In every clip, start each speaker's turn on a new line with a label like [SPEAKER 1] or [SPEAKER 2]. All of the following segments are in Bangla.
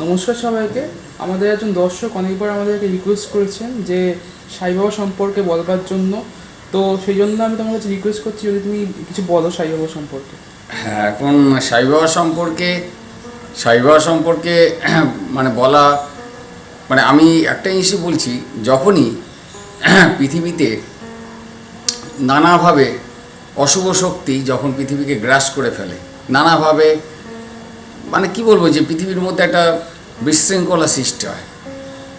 [SPEAKER 1] নমস্কার সবাইকে। আমাদের একজন দর্শক অনেকবার আমাদেরকে রিকোয়েস্ট করেছেন যে সাই বাবা সম্পর্কে বলবার জন্য। তো সেই জন্য আমি তোমার কাছে রিকোয়েস্ট করছি যদি তুমি কিছু বলো সাই বাবা সম্পর্কে।
[SPEAKER 2] হ্যাঁ এখন সাই বাবা সম্পর্কে, সাই বাবা সম্পর্কে মানে বলা মানে আমি একটা জিনিসই বলছি, যখনই পৃথিবীতে নানাভাবে অশুভ শক্তি যখন পৃথিবীকে গ্রাস করে ফেলে, নানাভাবে মানে কি বলব যে পৃথিবীর মধ্যে একটা বিশৃঙ্খলা সৃষ্টি হয়।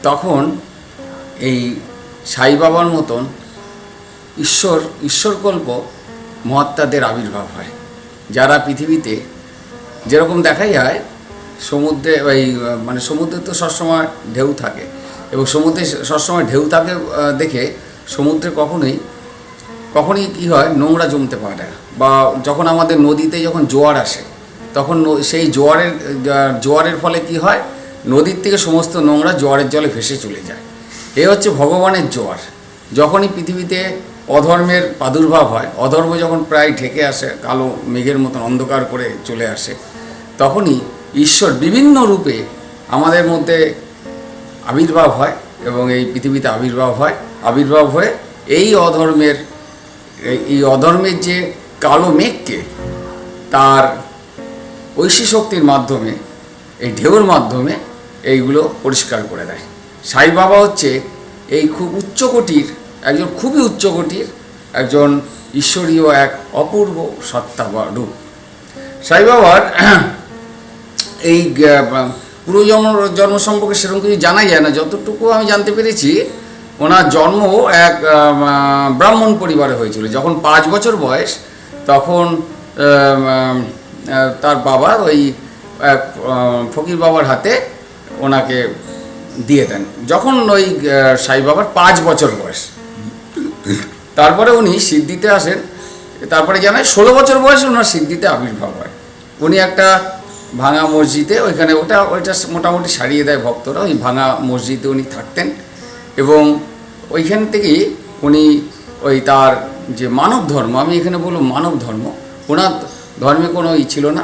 [SPEAKER 2] তখন এই সাই বাবার মতন ঈশ্বর, ঈশ্বরকল্প মহাত্মাদের আবির্ভাব হয়। যারা পৃথিবীতে যেরকম দেখাই যায় সমুদ্রে এই মানে সমুদ্রে তো সবসময় ঢেউ থাকে এবং সমুদ্রে সবসময় ঢেউ থাকে দেখে সমুদ্রে কখনোই, কখনই কি হয়, নোংরা জমতে পারে না বা যখন আমাদের নদীতে যখন জোয়ার আসে তখন সেই জোয়ারের জোয়ারের ফলে কি হয়? নদীর থেকে সমস্ত নোংরা জোয়ারের জলে ভেসে চলে যায়। এ হচ্ছে ভগবানের জোয়ার। যখনই পৃথিবীতে অধর্মের প্রাদুর্ভাব হয়, অধর্ম যখন প্রায় ঢেকে আসে, কালো মেঘের মতন অন্ধকার করে চলে আসে, তখনই ঈশ্বর বিভিন্ন রূপে আমাদের মধ্যে আবির্ভাব হয় এবং এই পৃথিবীতে আবির্ভাব হয়। আবির্ভাব হয়ে এই অধর্মের, এই- অধর্মের যে কালো মেঘকে তার ঐশী শক্তির মাধ্যমে, এই ঢেউর মাধ্যমে এইগুলো পরিষ্কার করে দেয়। সাই বাবা হচ্ছে এই খুব উচ্চকোটির, একজন খুবই উচ্চকোটির, একজন ঈশ্বরীয় এক অপূর্ব সত্তা বা রূপ। সাই বাবার এই পুরোজন্ম জন্ম সম্পর্কে সেরকম কিছু জানা যায় না। যতটুকু আমি জানতে পেরেছি, ওনার জন্ম এক ব্রাহ্মণ পরিবারে হয়েছিল। যখন পাঁচ বছর বয়স, তখন তার বাবার ওই ফকির বাবার হাতে ওনাকে দিয়ে দেন। যখন ওই সাই বাবার পাঁচ বছর বয়স। তারপরে উনি সিদ্ধিতে আসেন, তারপরে জানায় ষোলো বছর বয়সে ওনার সিদ্ধিতে আবির্ভাব হয়। উনি একটা ভাঙা মসজিদে ওইখানে ওটা, ওইটা মোটামুটি সারিয়ে দেয় ভক্তরা, ওই ভাঙা মসজিদে উনি থাকতেন এবং ওইখান থেকেই উনি ওই তার যে মানব ধর্ম আমি এখানে বলব মানব ধর্ম ওনার ধর্মে কোনো ই ছিল না।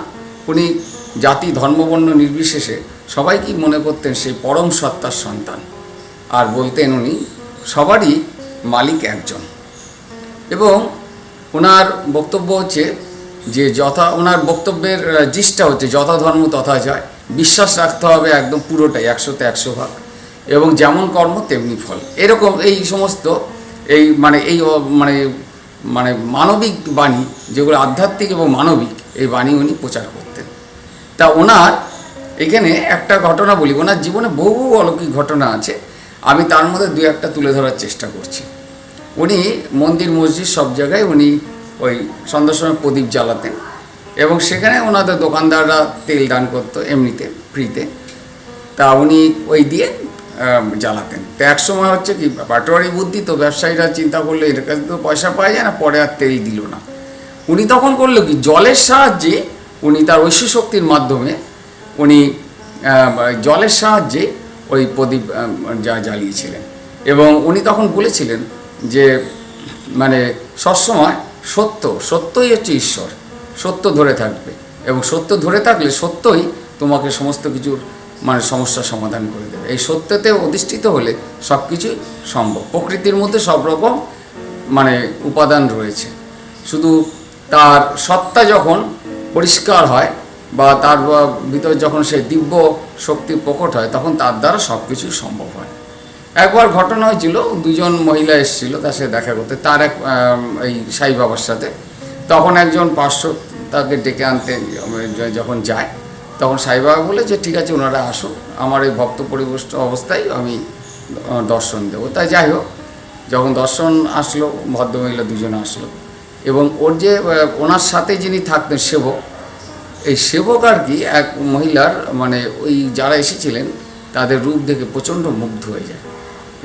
[SPEAKER 2] উনি জাতি, ধর্মবর্ণ নির্বিশেষে সবাইকেই মনে করতেন সেই পরম সত্তার সন্তান। আর বলতেন উনি, সবারই মালিক একজন। এবং ওনার বক্তব্য হচ্ছে যে যথা ওনার বক্তব্যের জিসটা হচ্ছে যথা ধর্ম তথা যায়। বিশ্বাস রাখতে হবে একদম পুরোটাই, একশোতে একশো ভাগ। এবং যেমন কর্ম তেমনি ফল। এরকম এই সমস্ত এই মানে এই মানে মানে মানবিক বাণী, যেগুলো আধ্যাত্মিক এবং মানবিক, এই বাণী উনি প্রচার করতেন। তা ওনার এখানে একটা ঘটনা বলি, ওনার জীবনে বহু অলৌকিক ঘটনা আছে, আমি তার মধ্যে দু একটা তুলে ধরার চেষ্টা করছি। উনি মন্দির, মসজিদ সব জায়গায় উনি ওই সন্ধ্যার সময় প্রদীপ জ্বালাতেন এবং সেখানে ওনাদের দোকানদাররা তেল দান করতো এমনিতে, ফ্রিতে। তা উনি ওই দিয়ে জ্বালাতেন। তো এক সময় হচ্ছে কি, পাটোয়ারি বুদ্ধি তো ব্যবসায়ীরা চিন্তা করলে এর কাছে তো পয়সা পাওয়া যায় না, পরে আর তেল দিল না। উনি তখন করল কি, জলের সাহায্যে উনি তার ঐশী শক্তির মাধ্যমে উনি জলের সাহায্যে ওই প্রদীপ যা জ্বালিয়েছিলেন। এবং উনি তখন বলেছিলেন যে মানে সবসময় সত্য, সত্যই হচ্ছে ঈশ্বর, সত্য ধরে থাকবে। এবং সত্য ধরে থাকলে সত্যই তোমাকে সমস্ত কিছুর মানে সমস্যার সমাধান করে দেবে। এই সত্যতে অধিষ্ঠিত হলে সব কিছুই সম্ভব। প্রকৃতির মধ্যে সব রকম মানে উপাদান রয়েছে। শুধু তার সত্তা যখন পরিষ্কার হয় বা তার ভিতর যখন সেই দিব্য শক্তি প্রকট হয়, তখন তার দ্বারা সব কিছুই সম্ভব হয়। একবার ঘটনা হয়েছিল, দুজন মহিলা এসেছিল তার সাথে দেখা করতে, তার এক এই সাই বাবার সাথে। তখন একজন পার্শ্ব তাকে ডেকে আনতে, যখন যায় তখন সাই বাবা বলে যে, ঠিক আছে, ওনারা আসুন আমার এই ভক্ত পরিবেষ্ট অবস্থায় আমি দর্শন দেবো। তাই যাই হোক, যখন দর্শন আসলো, ভদ্রমহিলা দুজন আসলো এবং ওর যে ওনার সাথে যিনি থাকতেন সেবক, এই সেবক আর কি, এক মহিলার মানে ওই যারা এসেছিলেন, তাদের রূপ দেখে প্রচণ্ড মুগ্ধ হয়ে যায়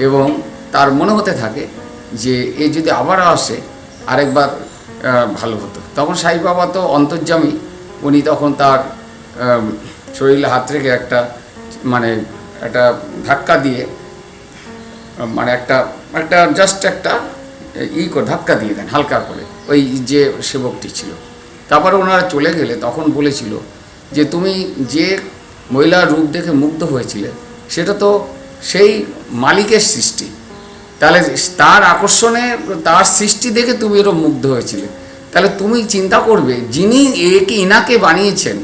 [SPEAKER 2] এবং তার মনে হতে থাকে যে, এ যদি আবার আসে, আরেকবার ভালো হতো। তখন সাই বাবা তো অন্তর্যামী, উনি তখন তার শরীরে হাত রেখে একটা মানে একটা ধাক্কা দিয়ে মানে একটা একটা জাস্ট একটা ই করে ধাক্কা দিয়ে দেন, হালকা করে, ওই যে সেবকটি ছিল। তারপরে ওনারা চলে গেলে তখন বলেছিল যে, তুমি যে মহিলার রূপ দেখে মুগ্ধ হয়েছিলে, সেটা তো সেই মালিকের সৃষ্টি। তাহলে তার আকর্ষণে, তার সৃষ্টি দেখে তুমি এরকম মুগ্ধ হয়েছিলে। তাহলে তুমি চিন্তা করবে, যিনি একে ইনাকে বানিয়েছেন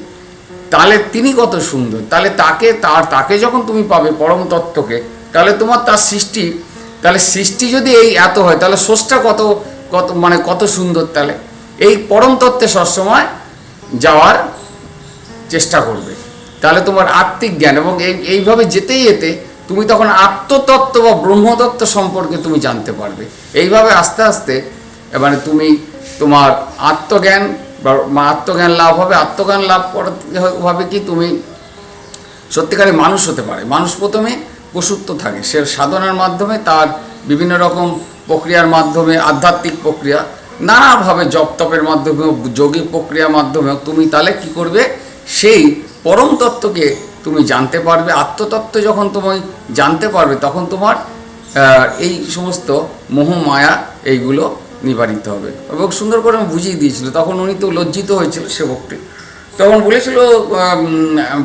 [SPEAKER 2] তাহলে তিনি কত সুন্দর। তাহলে তাকে, তার, তাকে যখন তুমি পাবে পরম তত্ত্বকে, তাহলে তোমার তার সৃষ্টি, তাহলে সৃষ্টি যদি এই এত হয়, তাহলে স্রষ্টা কত কত মানে কত সুন্দর তাহলে? এই পরম তত্ত্বে সবসময় যাওয়ার চেষ্টা করবে। তাহলে তোমার আত্মিক জ্ঞান এবং এই, এইভাবে যেতে যেতে তুমি তখন আত্মতত্ত্ব বা ব্রহ্মতত্ত্ব সম্পর্কে তুমি জানতে পারবে। এইভাবে আস্তে আস্তে মানে তুমি তোমার আত্মজ্ঞান বা আত্মজ্ঞান লাভ হবে, আত্মজ্ঞান লাভ করতে কি তুমি সত্যিকারে মানুষ হতে পারে। মানুষ প্রথমে পশুত্ব থাকে। সে সাধনার মাধ্যমে তার বিভিন্ন রকম প্রক্রিয়ার মাধ্যমে, আধ্যাত্মিক প্রক্রিয়া, নানাভাবে জপ তপের মাধ্যমে যোগিক প্রক্রিয়ার মাধ্যমেও তুমি তাহলে কি করবে? সেই পরম তত্ত্বকে তুমি জানতে পারবে। আত্মতত্ত্ব যখন তুমি জানতে পারবে, তখন তোমার এই সমস্ত মোহ, মায়া এইগুলো নিবারিত হবে। এবং সুন্দর করে বুঝিয়ে দিয়েছিল। তখন উনি তো লজ্জিত হয়েছিল সেবকটি তখন বলেছিল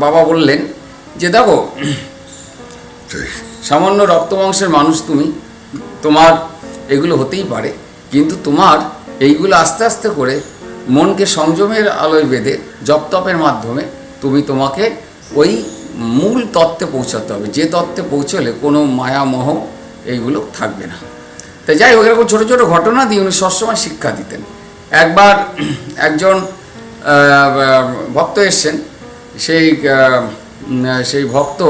[SPEAKER 2] বাবা বললেন যে, দেখো, সামান্য রক্তমাংসের মানুষ তুমি, তোমার এগুলো হতেই পারে, কিন্তু তোমার এইগুলো আস্তে আস্তে করে মনকে সংযমের আলোয় বেঁধে জপ তপের মাধ্যমে তুমি তোমাকে ওই মূল তত্ত্বে পৌঁছাতে হবে। যে তত্ত্বে পৌঁছলে কোনো মায়া মোহ এইগুলো থাকবে না। তাই যাই হোক, এরকম ছোটো ছোটো ঘটনা দিয়ে উনি সবসময় শিক্ষা দিতেন। একবার একজন ভক্ত এসছেন, সেই সেই ভক্ত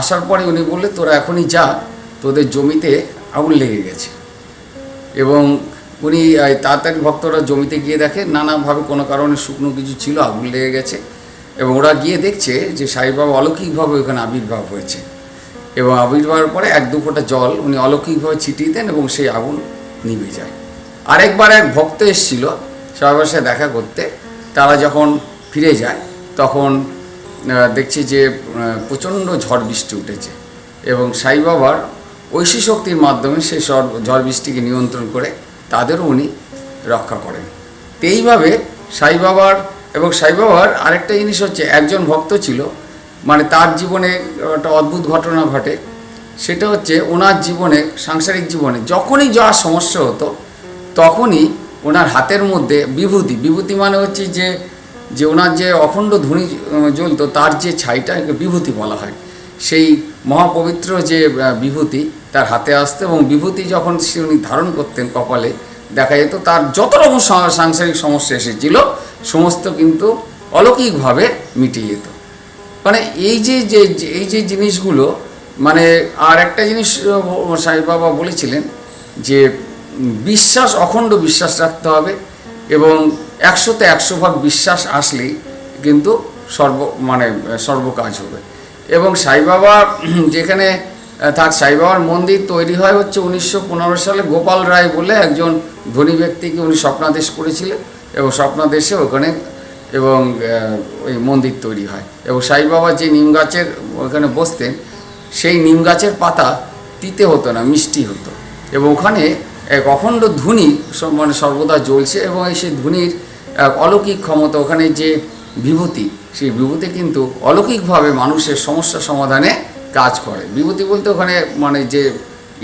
[SPEAKER 2] আসার পরে উনি বললে তোরা এখনই যা, তোদের জমিতে আগুন লেগে গেছে। এবং উনি তাড়াতাড়ি ভক্তরা জমিতে গিয়ে দেখে, নানাভাবে কোনো কারণে শুকনো কিছু ছিল, আগুন লেগে গেছে। এবং ওরা গিয়ে দেখছে যে সাইবাবা অলৌকিকভাবে ওখানে আবির্ভাব হয়েছে। এবং আবির্ভাবের পরে এক দু ফোঁটা জল উনি অলৌকিকভাবে ছিটিয়ে দেন এবং সেই আগুন নিভে যায়। আরেকবার এক ভক্ত এসেছিল সাহেবের সাথে দেখা করতে। তারা যখন ফিরে যায়, তখন দেখছি যে প্রচণ্ড ঝড় বৃষ্টি উঠেছে এবং সাই বাবার ঐশী শক্তির মাধ্যমে সেই ঝড় ঝড় বৃষ্টিকে নিয়ন্ত্রণ করে তাদেরও উনি রক্ষা করেন। তো এইভাবে সাই বাবার এবং সাই বাবার আরেকটা জিনিস হচ্ছে, একজন ভক্ত ছিল মানে তার জীবনে একটা অদ্ভুত ঘটনা ঘটে। সেটা হচ্ছে ওনার জীবনে সাংসারিক জীবনে যখনই যা সমস্যা হতো তখনই ওনার হাতের মধ্যে বিভূতি বিভূতি মানে হচ্ছে যে যে ওনার যে অখণ্ড আহ, জ্বলতো তার যে ছাইটা বিভূতি বলা হয়। সেই মহাপবিত্র যে বিভূতি তার হাতে আসতো এবং বিভূতি যখন সে উনি ধারণ করতেন কপালে দেখা যেত তার যত রকম সাংসারিক সমস্যা এসেছিল সমস্ত কিন্তু অলৌকিকভাবে মিটিয়ে যেত। মানে এই যে যে এই যে জিনিসগুলো মানে আর একটা জিনিস সাই বাবা বলেছিলেন যে বিশ্বাস, অখণ্ড বিশ্বাস রাখতে হবে এবং একশোতে একশো ভাগ বিশ্বাস আসলেই কিন্তু সর্ব মানে সর্বকাজ হবে। এবং সাই বাবা যেখানে তার থাক, সাই বাবার মন্দির তৈরি হয় হচ্ছে উনিশশো পনেরো সালে গোপাল রায় বলে একজন ধনী ব্যক্তিকে উনি স্বপ্নাদেশ করেছিলেন এবং স্বপ্নাদেশে ওখানে এবং ওই মন্দির তৈরি হয়। এবং সাই বাবা যে নিম গাছের ওখানে বসতেন, সেই নিম গাছের পাতা তিতে হতো না, মিষ্টি হতো। এবং ওখানে এক অখণ্ড ধুনি মানে সর্বদা জ্বলছে এবং এই সেই ধুনির অলৌকিক ক্ষমতা ওখানে যে বিভূতি, সেই বিভূতি কিন্তু অলৌকিকভাবে মানুষের সমস্যা সমাধানে কাজ করে। বিভূতি বলতে ওখানে মানে যে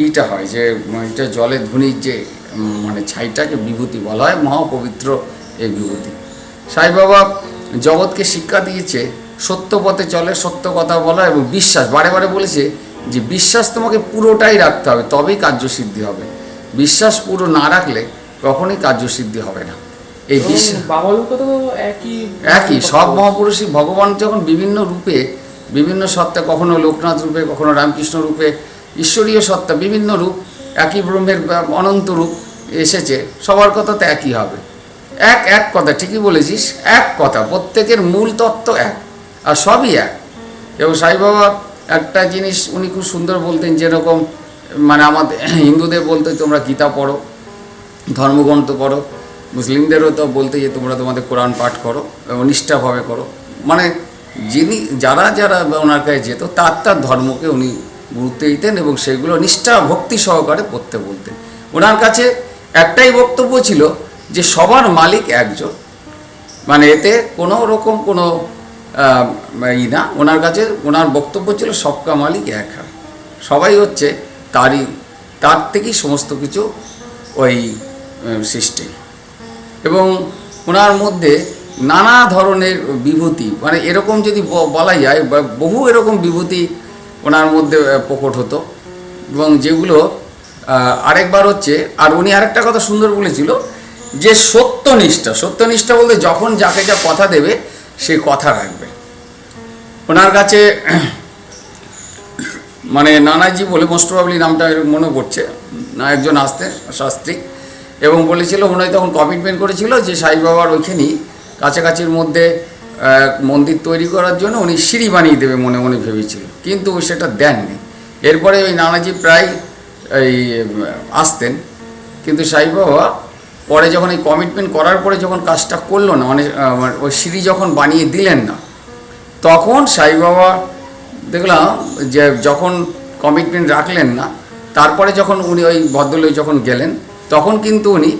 [SPEAKER 2] ইটা হয়, যে এটা জলে ধুনির যে মানে ছাইটাকে বিভূতি বলা হয়, মহাপবিত্র এই বিভূতি। সাই বাবা জগৎকে শিক্ষা দিয়েছে সত্য পথে চলে সত্য কথা বলা এবং বিশ্বাস। বারে বারে বলেছে যে বিশ্বাস তোমাকে পুরোটাই রাখতে হবে তবেই কার্যসিদ্ধি হবে। বিশ্বাস পুরো না রাখলে কখনোই কার্যসিদ্ধি হবে না। এই বিশ্বাস
[SPEAKER 1] একই
[SPEAKER 2] একই। সব মহাপুরুষই ভগবান যখন বিভিন্ন রূপে বিভিন্ন সত্তা কখনো লোকনাথ রূপে কখনো রামকৃষ্ণ রূপে ঈশ্বরীয় সত্তা বিভিন্ন রূপ একই ব্রহ্মের অনন্ত রূপ এসেছে সবার কথা তো একই হবে। এক এক কথা, ঠিকই বলেছিস, এক কথা, প্রত্যেকের মূল তত্ত্ব এক, আর সবই এক। এবং সাই বাবা একটা জিনিস উনি খুব সুন্দর বলতেন যেরকম মানে আমাদের হিন্দুদের বলতে তোমরা গীতা পড়ো, ধর্মগ্রন্থ পড়ো, মুসলিমদেরও তো বলতে যে তোমরা তোমাদের কোরআন পাঠ করো, এবং নিষ্ঠাভাবে করো। মানে যিনি, যারা যারা ওনার কাছে যেত, তার তার ধর্মকে উনি গুরুত্ব দিতেন এবং সেগুলো নিষ্ঠা, ভক্তি সহকারে পড়তে বলতেন। ওনার কাছে একটাই বক্তব্য ছিল যে সবার মালিক একজন। মানে এতে কোনো রকম কোনো ই না। ওনার কাছে, ওনার বক্তব্য ছিল, সবকা মালিক এক সবাই হচ্ছে তারই, তার থেকেই সমস্ত কিছু ওই সৃষ্টি। এবং ওনার মধ্যে নানা ধরনের বিভূতি মানে এরকম যদি বলা যায় বহু এরকম বিভূতি ওনার মধ্যে প্রকট হতো। এবং যেগুলো আরেকবার হচ্ছে, আর উনি আরেকটা কথা সুন্দর বলেছিল যে সত্যনিষ্ঠা সত্যনিষ্ঠা বলতে যখন যাকে যা কথা দেবে, সে কথা রাখবে। ওনার কাছে মানে নানাজি বলে মোস্ট নামটা মনে পড়ছে। না, একজন আসতেন শাস্ত্রী। এবং বলেছিল ওনাই তখন কমিটমেন্ট করেছিল যে সাই বাবার ওইখানেই কাছাকাছির মধ্যে মন্দির তৈরি করার জন্য উনি সিঁড়ি বানিয়ে দেবে মনে মনে ভেবেছিল। কিন্তু সেটা দেননি। এরপরে ওই নানাজি প্রায় এই আসতেন। কিন্তু সাই বাবা পরে যখন এই কমিটমেন্ট করার পরে যখন কাজটা করল না মানে মানে ওই সিঁড়ি যখন বানিয়ে দিলেন না, তখন সাই বাবা দেখলাম যে যখন কমিটমেন্ট রাখলেন না, তারপরে যখন উনি ওই ভদ্রলোক যখন গেলেন, তখন কিন্তু উনি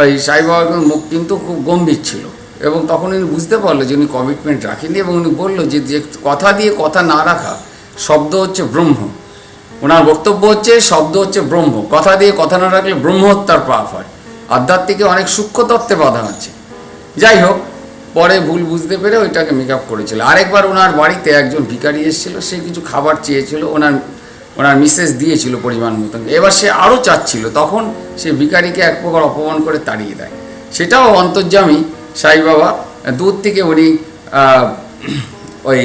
[SPEAKER 2] ওই সাই বাবার মুখ কিন্তু খুব গম্ভীর ছিল এবং তখন উনি বুঝতে পারল যে উনি কমিটমেন্ট রাখেননি এবং উনি বলল যে যে কথা দিয়ে কথা না রাখা শব্দ হচ্ছে ব্রহ্ম। ওনার বক্তব্য হচ্ছে শব্দ হচ্ছে ব্রহ্ম। কথা দিয়ে কথা না রাখলে ব্রহ্ম হত্যার পাপ হয়। আধ্যাত্মিকে অনেক সূক্ষ্ম তত্ত্বে বাধা আছে। যাই হোক, পরে ভুল বুঝতে পেরে ওইটাকে মেক আপ করেছিল। আরেকবার ওনার বাড়িতে একজন ভিখারি এসেছিল, সে কিছু খাবার চেয়েছিল, ওনার ওনার মিসেস দিয়েছিল পরিমাণ মতন। এবার সে আরও চাচ্ছিল, তখন সে ভিখারিকে এক প্রকার অপমান করে তাড়িয়ে দেয়। সেটাও অন্তর্যামী সাই বাবা, দূর থেকে উনি ওই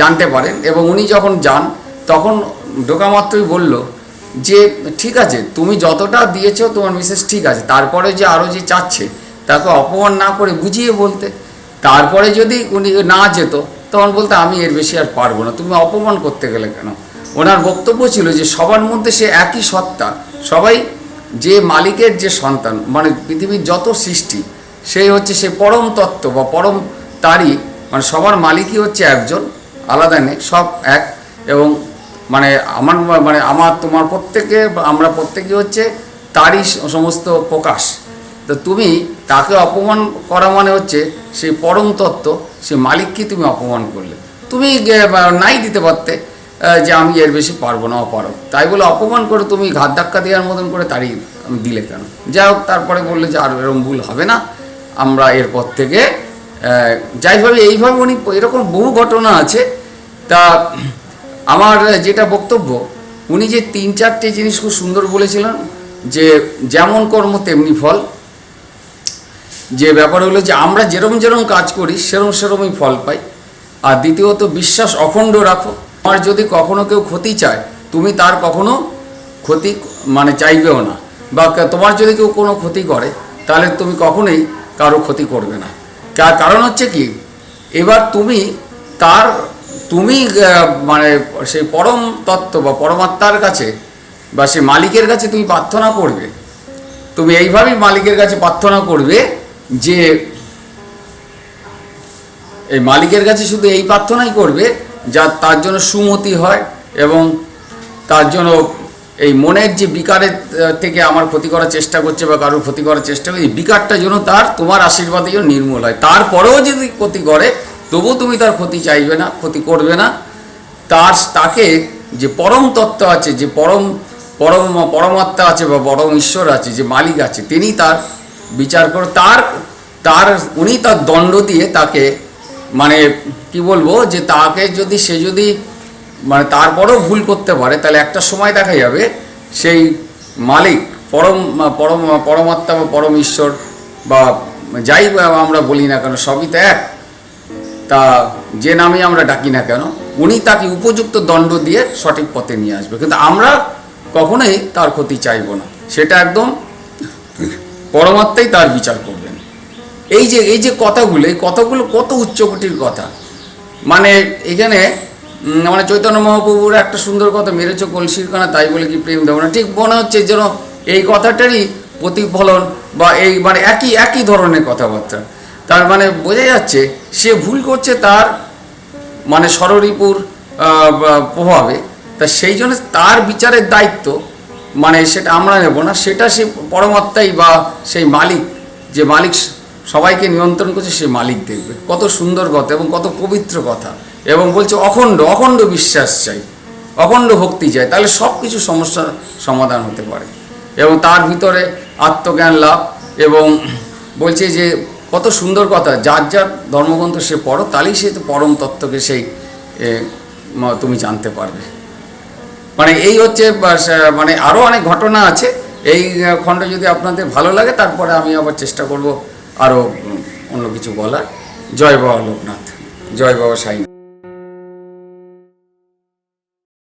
[SPEAKER 2] জানতে পারেন। এবং উনি যখন যান, তখন ঢোকা মাত্রই বলল যে, ঠিক আছে, তুমি যতটা দিয়েছ তোমার মিসেস ঠিক আছে, তারপরে যে আরও যে চাচ্ছে, তাকে অপমান না করে বুঝিয়ে বলতে, তারপরে যদি উনি না যেত, তখন বলতে আমি এর বেশি আর পারব না, তুমি অপমান করতে গেলে কেন? ওনার বক্তব্য ছিল যে সবার মধ্যে সে একই সত্তা, সবাই যে মালিকের যে সন্তান মানে পৃথিবীর যত সৃষ্টি সেই হচ্ছে সে পরম তত্ত্ব বা পরম তারই মানে সবার মালিকই হচ্ছে একজন, আলাদা নেই, সব এক, এবং মানে আমার মানে আমার তোমার প্রত্যেকে, আমরা প্রত্যেকে হচ্ছে তারই সমস্ত প্রকাশ। তো তুমি তাকে অপমান করা মানে হচ্ছে সেই পরম তত্ত্ব সে মালিককে তুমি অপমান করলে। তুমি নাই দিতে পারতে যে আমি এর বেশি পারব না অপারো তাই বলে অপমান করে তুমি ঘাত ধাক্কা দেওয়ার মতন করে তাড়িয়ে দিলে কেন? যাই হোক, তারপরে বললে যে আর এরকম ভুল হবে না। আমরা এরপর থেকে যাইভাবে এইভাবে উনি, এরকম বহু ঘটনা আছে। তা আমার যেটা বক্তব্য, উনি যে তিন চারটে জিনিস খুব সুন্দর বলেছিলেন, যে যেমন কর্ম তেমনি ফল। যে ব্যাপার হলো যে আমরা যেরম যেরম কাজ করি, সেরম সেরমই ফল পাই। আর দ্বিতীয়ত, বিশ্বাস অখণ্ড রাখো। আমার যদি কখনো কেউ ক্ষতি চায়, তুমি তার কখনো ক্ষতি মানে চাইবেও না। বা তোমার যদি কেউ কোনো ক্ষতি করে, তাহলে তুমি কখনোই কারও ক্ষতি করবে না। কার- কারণ হচ্ছে কি, এবার তুমি তার তুমি মানে সেই পরম তত্ত্ব বা পরমাত্মার কাছে বা সেই মালিকের কাছে তুমি প্রার্থনা করবে। তুমি এইভাবেই মালিকের কাছে প্রার্থনা করবে যে, এই মালিকের কাছে শুধু এই প্রার্থনাই করবে, যা তার জন্য সুমতি হয় এবং তার জন্য এই মনের যে বিকারের থেকে আমার ক্ষতি করার চেষ্টা করছে বা কারোর ক্ষতি করার চেষ্টা করছে, এই বিকারটা যেন তার, তোমার আশীর্বাদে যেন নির্মূল হয়। তারপরেও যদি ক্ষতি করে তবুও তুমি তার ক্ষতি চাইবে না, ক্ষতি করবে না। তার তাকে যে পরম তত্ত্ব আছে, যে পরম পরম, পরমাত্মা আছে বা পরম ঈশ্বর আছে, যে মালিক আছে, তিনি তার বিচার করে, তার তার, উনি তার দণ্ড দিয়ে তাকে মানে কি বলব, যে তাকে যদি সে যদি মানে তারপরেও ভুল করতে পারে, তাহলে একটা সময় দেখা যাবে, সেই মালিক, পরম পরম, পরমাত্মা বা পরম ঈশ্বর বা যাই আমরা বলি না কেন, সবই তো এক। তা যে নামে আমরা ডাকি না কেন, উনি তাকে উপযুক্ত দণ্ড দিয়ে সঠিক পথে নিয়ে আসবে। কিন্তু আমরা কখনোই তার ক্ষতি চাইব না। সেটা একদম পরমাত্মাই তার বিচার করবেন। এই যে এই যে কথাগুলো, এই কথাগুলো কত উচ্চকোটির কথা। মানে এখানে মানে চৈতন্য মহাপ্রভুর একটা সুন্দর কথা, মেরেছ কলসির কানা, তাই বলে কি প্রেম দেবো না? ঠিক মনে হচ্ছে যেন এই কথাটারই প্রতিফলন বা এই মানে একই একই ধরনের কথাবার্তা। তার মানে বোঝা যাচ্ছে সে ভুল করছে তার মানে বা- প্রভাবে। তা সেই জন্য তার বিচারের দায়িত্ব মানে সেটা আমরা নেব না, সেটা সে পরমাত্মাই বা সেই মালিক, যে মালিক সবাইকে নিয়ন্ত্রণ করছে, সে মালিক দেখবে। কত সুন্দর কথা এবং কত পবিত্র কথা এবং বলছে, অখণ্ড অখণ্ড বিশ্বাস চাই, অখণ্ড ভক্তি চাই। তাহলে সব কিছু সমস্যার সমাধান হতে পারে। এবং তার ভিতরে আত্মজ্ঞান লাভ এবং বলছে যে কত সুন্দর কথা, যার যার ধর্মগ্রন্থ সে পড়ো, তাহলেই সে পরম তত্ত্বকে সেই তুমি জানতে পারবে। মানে এই হচ্ছে মানে আরও অনেক ঘটনা আছে, এই খণ্ড যদি আপনাদের ভালো লাগে, তারপরে আমি আবার চেষ্টা করব আরও অন্য কিছু বলার। জয় বাবা লোকনাথ, জয় বাবা সাই